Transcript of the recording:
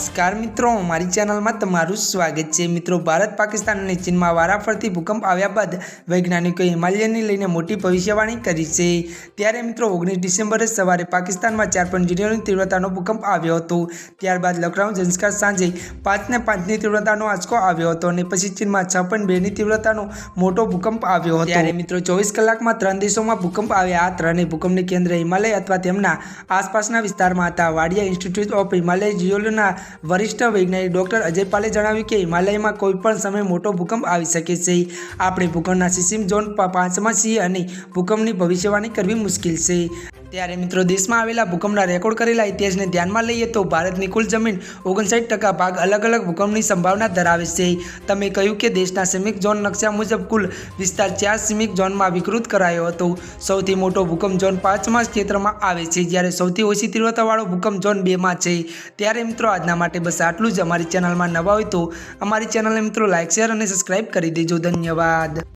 નમસ્કાર મિત્રો, મારી ચેનલમાં તમારું સ્વાગત છે. મિત્રો, ભારત, પાકિસ્તાન અને ચીનમાં વારાફરતી ભૂકંપ આવ્યા બાદ વૈજ્ઞાનિકોએ હિમાલયને લઈને મોટી ભવિષ્યવાણી કરી છે. ત્યારે મિત્રો, ઓગણીસ ડિસેમ્બરે સવારે પાકિસ્તાનમાં ચાર પોઈન્ટ જીરોની તીવ્રતાનો ભૂકંપ આવ્યો હતો. ત્યારબાદ લખનઉ જંસ્કાર સાંજે પાંચને પાંચની તીવ્રતાનો આંચકો આવ્યો હતો અને પછી ચીનમાં છ પોઈન્ટ બેની તીવ્રતાનો મોટો ભૂકંપ આવ્યો હતો. ત્યારે મિત્રો, ચોવીસ કલાકમાં ત્રણ દેશોમાં ભૂકંપ આવ્યા. આ ત્રણેય ભૂકંપની કેન્દ્ર હિમાલય અથવા તેમના આસપાસના વિસ્તારમાં હતા. વાડિયા ઇન્સ્ટિટ્યૂટ ઓફ હિમાલય જીઓલોના વરિષ્ઠ વૈજ્ઞાનિક ડોક્ટર અજય પાલે જણાવ્યું કે હિમાલયમાં કોઈપણ સમયે મોટો ભૂકંપ આવી શકે છે. આપણે ભૂકંપના સિસિમ ઝોન પાંચમાં છીએ અને ભૂકંપની ભવિષ્યવાણી કરવી મુશ્કેલ છે. ત્યારે મિત્રો દેશમાં આવેલા ભૂકંપના રેકોર્ડ કરેલા ઇતિહાસને ધ્યાનમાં લઈએ તો ભારતની કુલ જમીન ઓગણસાઠ ટકા ભાગ અલગ અલગ ભૂકંપની સંભાવના ધરાવે છે. તમે કહ્યું કે દેશના સિમિક ઝોન નકશા મુજબ કુલ વિસ્તાર ચાર સિમિક ઝોનમાં વિકૃત કરાયો હતો. સૌથી મોટો ભૂકંપ ઝોન પાંચમાં ક્ષેત્રમાં આવે છે, જ્યારે સૌથી ઓછી તીવ્રતાવાળો ભૂકંપ ઝોન બેમાં છે. ત્યારે મિત્રો આજના માટે બસ આટલું જ. અમારી ચેનલમાં નવા હોય તો અમારી ચેનલને મિત્રો લાઇક શેર અને સબસ્ક્રાઇબ કરી દેજો. ધન્યવાદ.